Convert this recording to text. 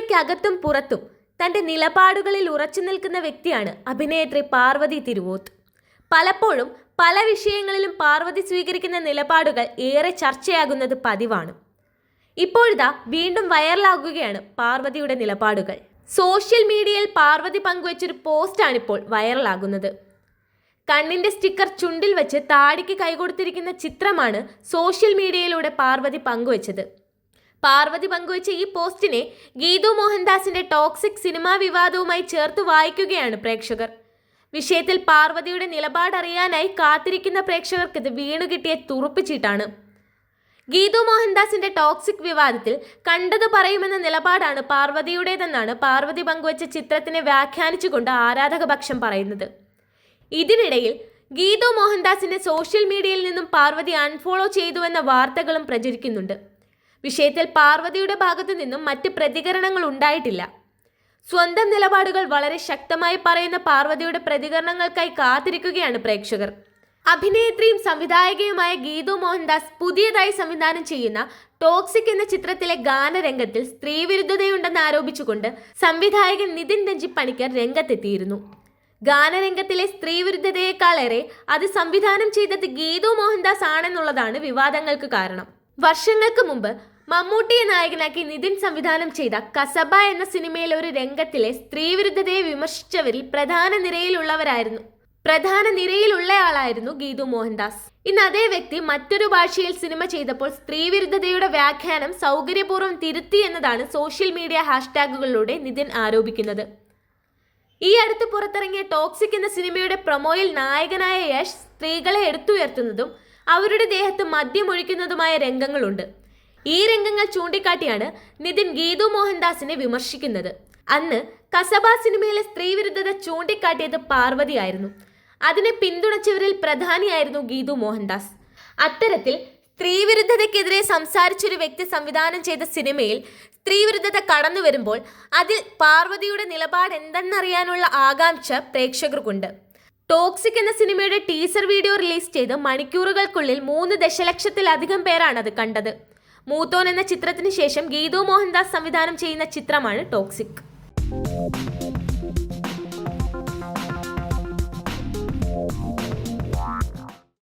സിനിമയ്ക്കകത്തും പുറത്തും തന്റെ നിലപാടുകളിൽ ഉറച്ചു നിൽക്കുന്ന വ്യക്തിയാണ് അഭിനേത്രി പാർവതി തിരുവോത്ത്. പലപ്പോഴും പല വിഷയങ്ങളിലും പാർവതി സ്വീകരിക്കുന്ന നിലപാടുകൾ ഏറെ ചർച്ചയാകുന്നത് പതിവാണ്. ഇപ്പോഴിതാ വീണ്ടും വൈറലാകുകയാണ് പാർവതിയുടെ നിലപാടുകൾ. സോഷ്യൽ മീഡിയയിൽ പാർവതി പങ്കുവച്ചൊരു പോസ്റ്റാണിപ്പോൾ വൈറലാകുന്നത്. കണ്ണിന്റെ സ്റ്റിക്കർ ചുണ്ടിൽ വെച്ച് താടിക്ക് കൈകൊടുത്തിരിക്കുന്ന ചിത്രമാണ് സോഷ്യൽ മീഡിയയിലൂടെ പാർവതി പങ്കുവച്ചത്. പാർവതി പങ്കുവച്ച ഈ പോസ്റ്റിനെ ഗീതു മോഹൻദാസിന്റെ ടോക്സിക് സിനിമാ വിവാദവുമായി ചേർത്ത് വായിക്കുകയാണ് പ്രേക്ഷകർ. വിഷയത്തിൽ പാർവതിയുടെ നിലപാടറിയാനായി കാത്തിരിക്കുന്ന പ്രേക്ഷകർക്ക് ഇത് വീണുകിട്ടിയ തുറുപ്പിച്ചിട്ടാണ് ഗീതു മോഹൻദാസിന്റെ ടോക്സിക് വിവാദത്തിൽ കണ്ടത് പറയുമെന്ന നിലപാടാണ് പാർവതിയുടേതെന്നാണ് പാർവതി പങ്കുവച്ച ചിത്രത്തിനെ വ്യാഖ്യാനിച്ചുകൊണ്ട് ആരാധകപക്ഷം പറയുന്നത്. ഇതിനിടയിൽ ഗീതു മോഹൻദാസിനെ സോഷ്യൽ മീഡിയയിൽ നിന്നും പാർവതി അൺഫോളോ ചെയ്തുവെന്ന വാർത്തകളും പ്രചരിക്കുന്നുണ്ട്. വിഷയത്തിൽ പാർവതിയുടെ ഭാഗത്തു നിന്നും മറ്റ് പ്രതികരണങ്ങൾ ഉണ്ടായിട്ടില്ല. സ്വന്തം നിലപാടുകൾ വളരെ ശക്തമായി പറയുന്ന പാർവതിയുടെ പ്രതികരണങ്ങൾക്കായി കാത്തിരിക്കുകയാണ് പ്രേക്ഷകർ. അഭിനേത്രിയും സംവിധായകയുമായ ഗീതു മോഹൻദാസ് പുതിയതായി സംവിധാനം ചെയ്യുന്ന ടോക്സിക് എന്ന ചിത്രത്തിലെ ഗാനരംഗത്തിൽ സ്ത്രീവിരുദ്ധതയുണ്ടെന്ന് ആരോപിച്ചുകൊണ്ട് സംവിധായകൻ നിതിൻ രഞ്ജി പണിക്കർ രംഗത്തെത്തിയിരുന്നു. ഗാനരംഗത്തിലെ സ്ത്രീവിരുദ്ധതയെക്കാളേറെ അത് സംവിധാനം ചെയ്തത് ഗീതു മോഹൻദാസ് ആണെന്നുള്ളതാണ് വിവാദങ്ങൾക്ക് കാരണം. വർഷങ്ങൾക്ക് മുമ്പ് മമ്മൂട്ടിയെ നായകനാക്കി നിതിൻ സംവിധാനം ചെയ്ത കസബ എന്ന സിനിമയിലെ ഒരു രംഗത്തിലെ സ്ത്രീവിരുദ്ധതയെ വിമർശിച്ചവരിൽ പ്രധാന നിരയിലുള്ളവരായിരുന്നു. പ്രധാന നിരയിലുള്ളയാളായിരുന്നു ഗീതു മോഹൻദാസ്. ഇന്ന് അതേ വ്യക്തി മറ്റൊരു ഭാഷയിൽ സിനിമ ചെയ്തപ്പോൾ സ്ത്രീവിരുദ്ധതയുടെ വ്യാഖ്യാനം സൗകര്യപൂർവം തിരുത്തി എന്നതാണ് സോഷ്യൽ മീഡിയ ഹാഷ്ടാഗുകളിലൂടെ നിതിൻ ആരോപിക്കുന്നത്. ഈ അടുത്ത് പുറത്തിറങ്ങിയ ടോക്സിക് എന്ന സിനിമയുടെ പ്രൊമോയിൽ നായകനായ യശ് സ്ത്രീകളെ എടുത്തുയർത്തുന്നതും അവരുടെ ദേഹത്ത് മദ്യമൊഴിക്കുന്നതുമായ രംഗങ്ങളുണ്ട്. ഈ രംഗങ്ങൾ ചൂണ്ടിക്കാട്ടിയാണ് നിതിൻ ഗീതു മോഹൻദാസിനെ വിമർശിക്കുന്നത്. അന്ന് കസബ സിനിമയിലെ സ്ത്രീവിരുദ്ധത ചൂണ്ടിക്കാട്ടിയത് പാർവതിയായിരുന്നു അതിനെ പിന്തുണച്ചവരിൽ പ്രധാനിയായിരുന്നു ഗീതു മോഹൻദാസ്. അത്തരത്തിൽ സ്ത്രീവിരുദ്ധതയ്ക്കെതിരെ സംസാരിച്ചൊരു വ്യക്തി സംവിധാനം ചെയ്ത സിനിമയിൽ സ്ത്രീവിരുദ്ധത കടന്നു വരുമ്പോൾ അതിൽ പാർവതിയുടെ നിലപാട് എന്തെന്നറിയാനുള്ള ആകാംക്ഷ പ്രേക്ഷകർക്കുണ്ട്. ടോക്സിക് എന്ന സിനിമയുടെ ടീസർ വീഡിയോ റിലീസ് ചെയ്ത് മണിക്കൂറുകൾക്കുള്ളിൽ മൂന്ന് ദശലക്ഷത്തിലധികം പേരാണ് അത് കണ്ടത്. മൂത്തോൻ എന്ന ചിത്രത്തിന് ശേഷം ഗീതു മോഹൻദാസ് സംവിധാനം ചെയ്യുന്ന ചിത്രമാണ് ടോക്സിക്.